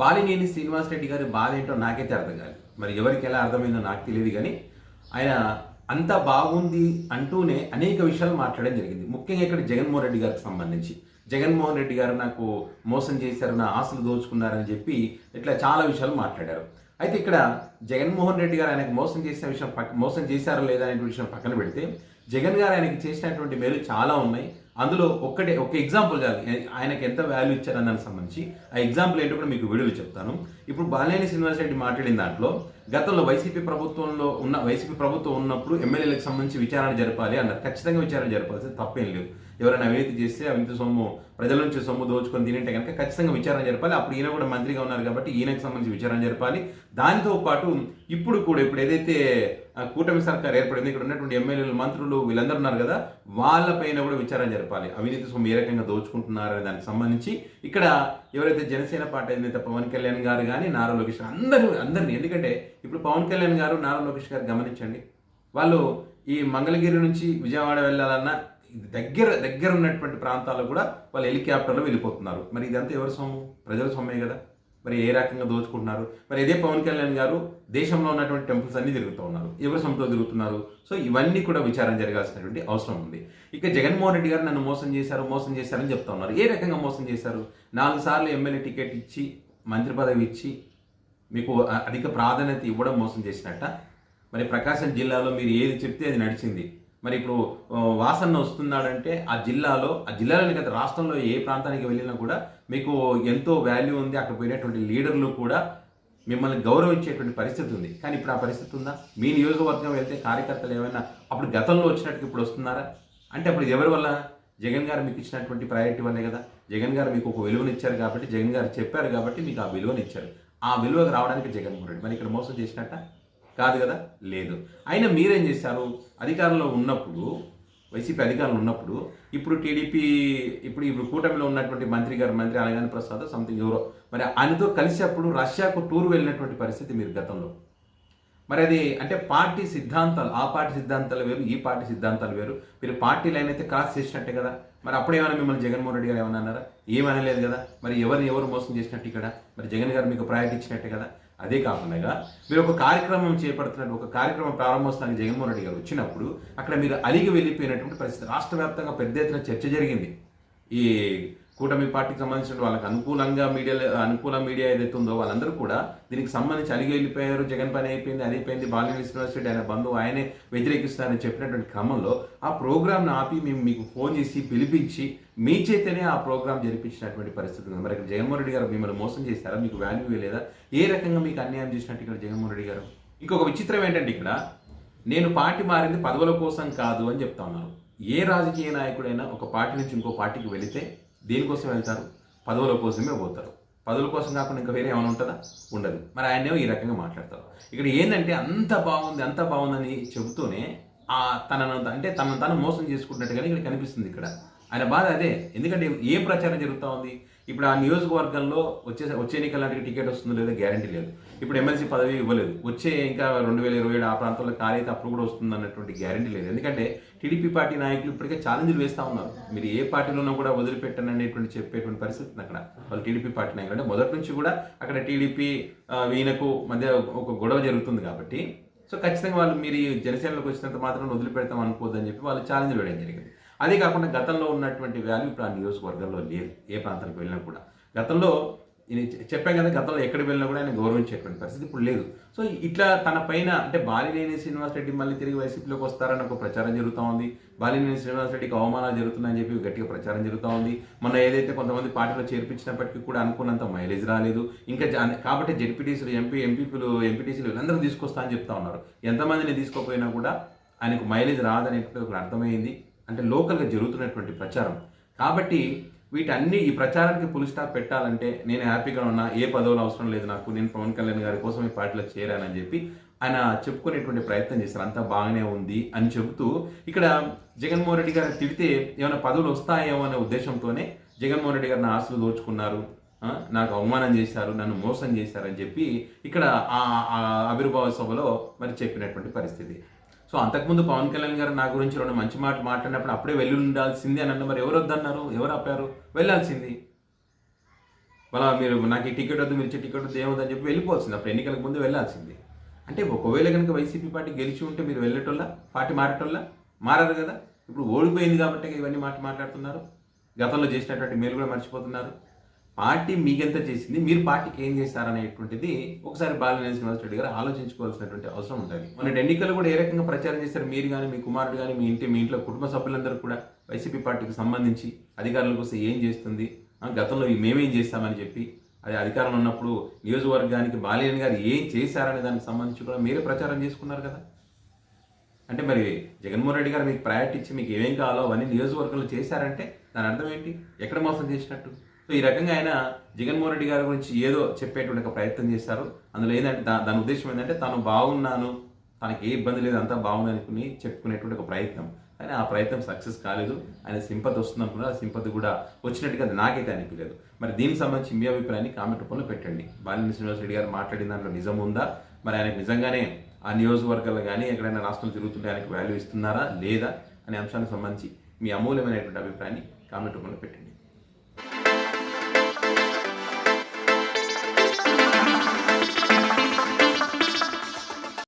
బాలినేని శ్రీనివాస్ రెడ్డి గారి బాధ ఏంటో నాకైతే అర్థం కాదు మరి ఎవరికి ఎలా అర్థమైందో నాకు తెలియదు కానీ ఆయన అంత బాగుంది అంటూనే అనేక విషయాలు మాట్లాడడం జరిగింది. ముఖ్యంగా ఇక్కడ జగన్మోహన్ రెడ్డి గారికి సంబంధించి. జగన్మోహన్ రెడ్డి గారు నాకు మోసం చేశారు నా ఆశలు దోచుకున్నారని చెప్పి ఇట్లా చాలా విషయాలు మాట్లాడారు. అయితే ఇక్కడ జగన్మోహన్ రెడ్డి గారు ఆయనకు మోసం చేసిన విషయం పక్క మోసం చేశారా లేదా అనే విషయం పక్కన పెడితే జగన్ గారు ఆయనకి చేసినటువంటి మేలు చాలా ఉన్నాయి. అందులో ఒక్కటే ఒక ఎగ్జాంపుల్ చాలు. ఆయనకి ఎంత వాల్యూ ఇచ్చారని దానికి సంబంధించి. ఆ ఎగ్జాంపుల్ ఏంటో కూడా మీకు వీడియోలు చెప్తాను. ఇప్పుడు బాలినేని శ్రీనివాస రెడ్డి మాట్లాడిన దాంట్లో గతంలో వైసీపీ ప్రభుత్వంలో ఉన్న వైసీపీ ప్రభుత్వం ఉన్నప్పుడు ఎమ్మెల్యేలకు సంబంధించి విచారణ జరపాలి అన్నారు. ఖచ్చితంగా విచారణ జరపాల్సి తప్పేం లేదు. ఎవరైనా అవినీతి చేస్తే అవినీతి సొమ్ము ప్రజల నుంచి సొమ్ము దోచుకొని తింటే కనుక ఖచ్చితంగా విచారణ జరపాలి. అప్పుడు ఈయన కూడా మంత్రిగా ఉన్నారు కాబట్టి ఈయనకు సంబంధించి విచారణ జరపాలి. దానితో పాటు ఇప్పుడు కూడా ఇప్పుడు ఏదైతే కూటమి సర్కార్ ఏర్పడింది ఇక్కడ ఉన్నటువంటి ఎమ్మెల్యేలు మంత్రులు వీళ్ళందరూ ఉన్నారు కదా వాళ్ళపైన కూడా విచారణ జరపాలి. అవినీతి సొమ్ము ఏ రకంగా దోచుకుంటున్నారనే దానికి సంబంధించి ఇక్కడ ఎవరైతే జనసేన పార్టీ అధినేత పవన్ కళ్యాణ్ గారు కానీ నారా లోకేష్ అందరూ అందరినీ. ఎందుకంటే ఇప్పుడు పవన్ కళ్యాణ్ గారు నారా లోకేష్ గారు గమనించండి. వాళ్ళు ఈ మంగళగిరి నుంచి విజయవాడ వెళ్ళాలన్నా దగ్గర దగ్గర ఉన్నటువంటి ప్రాంతాల్లో కూడా వాళ్ళు హెలికాప్టర్లో వెళ్ళిపోతున్నారు. మరి ఇదంతా ఎవరి సొమ్ము ప్రజల సొమ్మే కదా. మరి ఏ రకంగా దోచుకుంటున్నారు? మరి ఇదే పవన్ కళ్యాణ్ గారు దేశంలో ఉన్నటువంటి టెంపుల్స్ అన్ని తిరుగుతూ ఉన్నారు. ఎవరి సొంతలో తిరుగుతున్నారు? సో ఇవన్నీ కూడా విచారణ జరగాల్సినటువంటి అవసరం ఉంది. ఇక జగన్మోహన్ రెడ్డి గారు నన్ను మోసం చేశారు మోసం చేశారని చెప్తా ఉన్నారు. ఏ రకంగా మోసం చేశారు? నాలుగు సార్లు ఎమ్మెల్యే టికెట్ ఇచ్చి మంత్రి పదవి ఇచ్చి మీకు అధిక ప్రాధాన్యత ఇవ్వడం మోసం చేసినట్ట? మరి ప్రకాశం జిల్లాలో మీరు ఏది చెప్తే అది నడిచింది. మరి ఇప్పుడు వాసన వస్తున్నాడంటే ఆ జిల్లాలో ఆ జిల్లాలోని గత రాష్ట్రంలో ఏ ప్రాంతానికి వెళ్ళినా కూడా మీకు ఎంతో వాల్యూ ఉంది. అక్కడ పోయినటువంటి లీడర్లు కూడా మిమ్మల్ని గౌరవించేటువంటి పరిస్థితి ఉంది. కానీ ఇప్పుడు ఆ పరిస్థితి ఉందా? మీ నియోజకవర్గం వెళ్తే కార్యకర్తలు ఏమైనా అప్పుడు గతంలో వచ్చినట్టు ఇప్పుడు వస్తున్నారా? అంటే అప్పుడు ఎవరి వల్ల? జగన్ గారు మీకు ఇచ్చినటువంటి ప్రయారిటీ వల్లే కదా. జగన్ గారు మీకు ఒక విలువనిచ్చారు కాబట్టి జగన్ గారు చెప్పారు కాబట్టి మీకు ఆ విలువనిచ్చారు. ఆ విలువకు రావడానికి జగన్మోహన్ రెడ్డి. మరి ఇక్కడ మోసం చేసినట్ట? కాదు కదా? లేదు. అయినా మీరేం చేశారు? అధికారంలో ఉన్నప్పుడు వైసీపీ అధికారంలో ఉన్నప్పుడు ఇప్పుడు టీడీపీ ఇప్పుడు ఇప్పుడు కూటమిలో ఉన్నటువంటి మంత్రి గారు మంత్రి అనగాని ప్రసాద్ సంథింగ్ ఎవరో. మరి ఆయనతో కలిసి అప్పుడు రష్యాకు టూర్ వెళ్ళినటువంటి పరిస్థితి మీరు గతంలో? మరి అది అంటే పార్టీ సిద్ధాంతాలు ఆ పార్టీ సిద్ధాంతాలు వేరు ఈ పార్టీ సిద్ధాంతాలు వేరు. మీరు పార్టీ లైన్ అయితే క్రాస్ చేసినట్టే కదా. మరి అప్పుడు ఏమైనా మిమ్మల్ని జగన్మోహన్ రెడ్డి గారు ఏమైనా అన్నారా? ఏమనలేదు కదా. మరి ఎవరిని ఎవరు మోసం చేసినట్టు ఇక్కడ? మరి జగన్ గారు మీకు ప్రయారిటీ ఇచ్చినట్టే కదా. అదే కాకుండా మీరు ఒక కార్యక్రమం చేపడుతున్నట్టు ఒక కార్యక్రమం ప్రారంభోత్సవానికి జగన్మోహన్ రెడ్డి గారు వచ్చినప్పుడు అక్కడ మీరు అలిగి వెళ్ళిపోయినటువంటి పరిస్థితి. రాష్ట్ర వ్యాప్తంగా పెద్ద ఎత్తున చర్చ జరిగింది. ఈ కూటమి పార్టీకి సంబంధించిన వాళ్ళకి అనుకూలంగా మీడియా అనుకూల మీడియా ఏదైతే ఉందో వాళ్ళందరూ కూడా దీనికి సంబంధించి అలిగి వెళ్ళిపోయారు జగన్ పని అయిపోయింది అది అయిపోయింది బాలినేని యూనివర్సిటీ ఆయన బంధువు ఆయనే వ్యతిరేకిస్తారని చెప్పినటువంటి క్రమంలో ఆ ప్రోగ్రామ్ను ఆపి మేము మీకు ఫోన్ చేసి పిలిపించి మీ చేతనే ఆ ప్రోగ్రామ్ జరిపించినటువంటి పరిస్థితి ఉంది. మరి ఇక్కడ జగన్మోహన్ రెడ్డి గారు మిమ్మల్ని మోసం చేశారా? మీకు వాల్యూ లేదా? ఏ రకంగా మీకు అన్యాయం చేసినట్టు ఇక్కడ జగన్మోహన్ రెడ్డి గారు? ఇంకొక విచిత్రం ఏంటంటే ఇక్కడ నేను పార్టీ మారింది పదవుల కోసం కాదు అని చెప్తా ఉన్నారు. ఏ రాజకీయ నాయకుడైనా ఒక పార్టీ నుంచి ఇంకో పార్టీకి వెళితే దేనికోసం వెళ్తారు? పదవుల కోసమే పోతారు. పదవుల కోసం కాకుండా ఇంకా వేరే ఏమైనా ఉంటుందా? ఉండదు. మరి ఆయనేమో ఈ రకంగా మాట్లాడతారు. ఇక్కడ ఏంటంటే అంత బాగుంది అంత బాగుందని చెబుతూనే ఆ తనను అంటే తనను తను మోసం చేసుకుంటున్నట్టుగానే ఇక్కడ కనిపిస్తుంది ఇక్కడ. ఆయన బాధ అదే. ఎందుకంటే ఏ ప్రచారం జరుగుతూ ఉంది? ఇప్పుడు ఆ నియోజకవర్గంలో వచ్చే వచ్చే ఎన్నికలాంటి టికెట్ వస్తుందో లేదో గ్యారంటీ లేదు. ఇప్పుడు ఎమ్మెల్సీ పదవి ఇవ్వలేదు. వచ్చే ఇంకా రెండు వేల ఇరవై ఏడు ఆ ప్రాంతంలో ఖాళీ అయితే అప్పుడు కూడా వస్తుంది అన్నటువంటి గ్యారంటీ లేదు. ఎందుకంటే టీడీపీ పార్టీ నాయకులు ఇప్పటికే ఛాలెంజ్లు వేస్తూ ఉన్నారు. మీరు ఏ పార్టీలోనూ కూడా వదిలిపెట్టను అనేటువంటి చెప్పేటువంటి పరిస్థితి అక్కడ. వాళ్ళు టీడీపీ పార్టీ నాయకులు. అంటే మొదటి నుంచి కూడా అక్కడ టీడీపీ వీళ్ళకు మధ్య ఒక గొడవ జరుగుతుంది కాబట్టి సో ఖచ్చితంగా వాళ్ళు మీరు ఈ జనసేనలోకి వచ్చినంత మాత్రం వదిలిపెడతాం అనుకోవద్దని చెప్పి వాళ్ళు ఛాలెంజ్ వేయడం జరిగింది. అదే కాకుండా గతంలో ఉన్నటువంటి వాల్యూ ఇప్పుడు ఆ నియోజకవర్గంలో లేదు ఏ ప్రాంతానికి వెళ్ళినా కూడా. గతంలో ఇది చెప్పాం కదా గతంలో ఎక్కడికి వెళ్ళినా కూడా ఆయన గౌరవించేటువంటి పరిస్థితి ఇప్పుడు లేదు. సో ఇట్లా తన పైన అంటే బాలినేని శ్రీనివాస్ రెడ్డి మళ్ళీ తిరిగి వైసీపీలోకి వస్తారని ఒక ప్రచారం జరుగుతూ ఉంది. బాలినేని శ్రీనివాస్ రెడ్డికి అవమానాలు జరుగుతున్నాయని చెప్పి గట్టిగా ప్రచారం జరుగుతూ ఉంది. మొన్న ఏదైతే కొంతమంది పార్టీలో చేర్పించినప్పటికీ కూడా అనుకున్నంత మైలేజ్ రాలేదు. ఇంకా కాబట్టి జెడ్పీటీసీలు ఎంపీ ఎంపీపీలు ఎంపీటీసీలు వీళ్ళందరూ తీసుకొస్తా అని చెప్తా ఉన్నారు. ఎంతమందిని తీసుకోపోయినా కూడా ఆయనకు మైలేజ్ రాదనేటువంటి ఒక అర్థమైంది. అంటే లోకల్గా జరుగుతున్నటువంటి ప్రచారం. కాబట్టి వీటన్ని ఈ ప్రచారానికి పులి స్టాప్ పెట్టాలంటే నేను హ్యాపీగా ఉన్నా ఏ పదవులు అవసరం లేదు నాకు నేను పవన్ కళ్యాణ్ గారి కోసం ఈ పార్టీలో చేరానని చెప్పి ఆయన చెప్పుకునేటువంటి ప్రయత్నం చేశారు. అంతా బాగానే ఉంది అని చెబుతూ ఇక్కడ జగన్మోహన్ రెడ్డి గారు తిడితే ఏమైనా పదవులు వస్తాయేమో అనే ఉద్దేశంతోనే జగన్మోహన్ రెడ్డి గారు నా ఆస్తులు దోచుకున్నారు నాకు అవమానం చేశారు నన్ను మోసం చేశారని చెప్పి ఇక్కడ ఆ ఆ ఆవిర్భావ సభలో మరి చెప్పినటువంటి పరిస్థితి. సో అంతకుముందు పవన్ కళ్యాణ్ గారు నా గురించి రెండు మంచి మాటలు మాట్లాడినప్పుడు అప్పుడే వెళ్ళి ఉండాల్సింది అని అన్న మరి ఎవరు వద్దన్నారు? ఎవరు ఆపారు? వెళ్ళాల్సింది. మళ్ళీ మీరు నాకు ఈ టికెట్ వద్దు మీరు టికెట్ వద్దు ఏమొద్దని చెప్పి వెళ్ళిపోవాల్సింది. అప్పుడు ఎన్నికలకు ముందు వెళ్ళాల్సింది. అంటే ఒకవేళ కనుక వైసీపీ పార్టీ గెలిచి ఉంటే మీరు వెళ్ళేటోళ్ళ? పార్టీ మారేటోళ్ళ? మారారు కదా? ఇప్పుడు ఓడిపోయింది కాబట్టి ఇవన్నీ మాట మాట్లాడుతున్నారు. గతంలో చేసినటువంటి మేలు కూడా మర్చిపోతున్నారు. పార్టీ మీకెంత చేసింది మీరు పార్టీకి ఏం చేస్తారనేటువంటిది ఒకసారి బాలినేని శ్రీనివాస్ రెడ్డి గారు ఆలోచించుకోవాల్సినటువంటి అవసరం ఉంటుంది. మన ఎన్నికలు కూడా ఏ రకంగా ప్రచారం చేస్తారు మీరు కానీ మీ కుమారుడు కానీ మీ ఇంటి మీ ఇంట్లో కుటుంబ సభ్యులందరూ కూడా వైసీపీ పార్టీకి సంబంధించి అధికారుల కోసం ఏం చేస్తుంది? గతంలో మేమేం చేస్తామని చెప్పి అది అధికారంలో ఉన్నప్పుడు నియోజకవర్గానికి బాలినేని గారు ఏం చేశారనే దానికి సంబంధించి కూడా మీరే ప్రచారం చేసుకున్నారు కదా. అంటే మరి జగన్మోహన్ రెడ్డి గారు మీకు ప్రయారిటీ ఇచ్చి మీకు ఏమేం కావాలో అవన్నీ నియోజకవర్గంలో చేశారంటే దాని అర్థం ఏంటి? ఎక్కడ మోసం చేసినట్టు? సో ఈ రకంగా ఆయన జగన్మోహన్ రెడ్డి గారి గురించి ఏదో చెప్పేటువంటి ఒక ప్రయత్నం చేశారు. అందులో ఏంటంటే దా- దాని ఉద్దేశం ఏంటంటే తాను బాగున్నాను తనకి ఏ ఇబ్బంది లేదు అంతా బాగుంది అనుకుని చెప్పుకునేటువంటి ఒక ప్రయత్నం. కానీ ఆ ప్రయత్నం సక్సెస్ కాలేదు. ఆయన సింపతి వస్తుంది అనుకున్నారు. ఆ సింపతి కూడా వచ్చినట్టుగా నాకైతే అనిపించలేదు. మరి దీనికి సంబంధించి మీ అభిప్రాయాన్ని కామెంట్ రూపంలో పెట్టండి. బాలినేని శ్రీనివాస రెడ్డి గారు మాట్లాడిన దాంట్లో నిజం ఉందా? మరి ఆయనకు నిజంగానే ఆ నియోజకవర్గాలు కానీ ఎక్కడైనా రాష్ట్రం తిరుగుతుంటే ఆయనకు వాల్యూ ఇస్తున్నారా? లేదా? అనే అంశానికి సంబంధించి మీ అమూల్యమైనటువంటి అభిప్రాయాన్ని కామెంట్ రూపంలో పెట్టండి.